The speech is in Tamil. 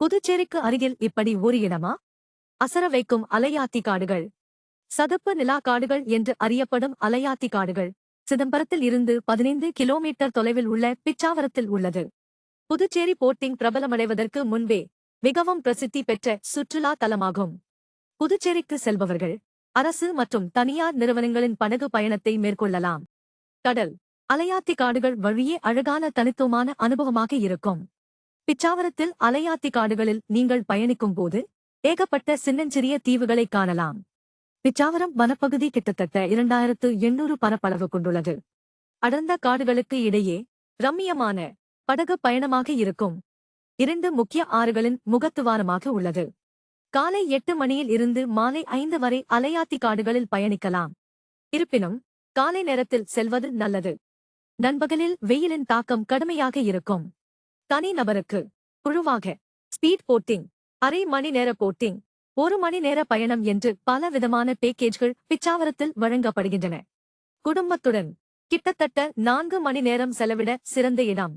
புதுச்சேரிக்கு அருகில் இப்படி ஒரு இடமா? அசர வைக்கும் அலையாத்தி காடுகள். சதுப்பு நிலா காடுகள் என்று அறியப்படும் அலையாத்தி காடுகள். சிதம்பரத்தில் இருந்து பதினைந்து கிலோமீட்டர் தொலைவில் உள்ள பிச்சாவரத்தில் உள்ளது. புதுச்சேரி போட்டிங் பிரபலமடைவதற்கு முன்பே மிகவும் பிரசித்தி பெற்ற சுற்றுலா தலமாகும். புதுச்சேரிக்கு செல்பவர்கள் அரசு மற்றும் தனியார் நிறுவனங்களின் படகு பயணத்தை மேற்கொள்ளலாம். கடல் அலையாத்தி காடுகள் வழியே அழகான தனித்துவமான அனுபவமாக இருக்கும். பிச்சாவரத்தில் அலையாத்தி காடுகளில் நீங்கள் பயணிக்கும் போது ஏகப்பட்ட சின்னஞ்சிறிய தீவுகளை காணலாம். பிச்சாவரம் வனப்பகுதி கிட்டத்தட்ட இரண்டாயிரத்து எண்ணூறு பரப்பளவு கொண்டுள்ளது. அடர்ந்த காடுகளுக்கு இடையே ரம்மியமான படகு பயணமாக இருக்கும். இரண்டு முக்கிய ஆறுகளின் முகத்துவாரமாக உள்ளது. காலை எட்டு மணியில் இருந்து மாலை ஐந்து வரை அலையாத்தி காடுகளில் பயணிக்கலாம். இருப்பினும் காலை நேரத்தில் செல்வது நல்லது. நண்பகலில் வெயிலின் தாக்கம் கடுமையாக இருக்கும். தனி நபருக்கு குழுவாக ஸ்பீட் போட்டிங் அரை மணி நேர போட்டிங் ஒரு மணி நேர பயணம் என்று பல விதமான பேக்கேஜ்கள் பிச்சாவரத்தில் வழங்கப்படுகின்றன. குடும்பத்துடன் கிட்டத்தட்ட நான்கு மணி நேரம் செலவிட சிறந்த இடம்.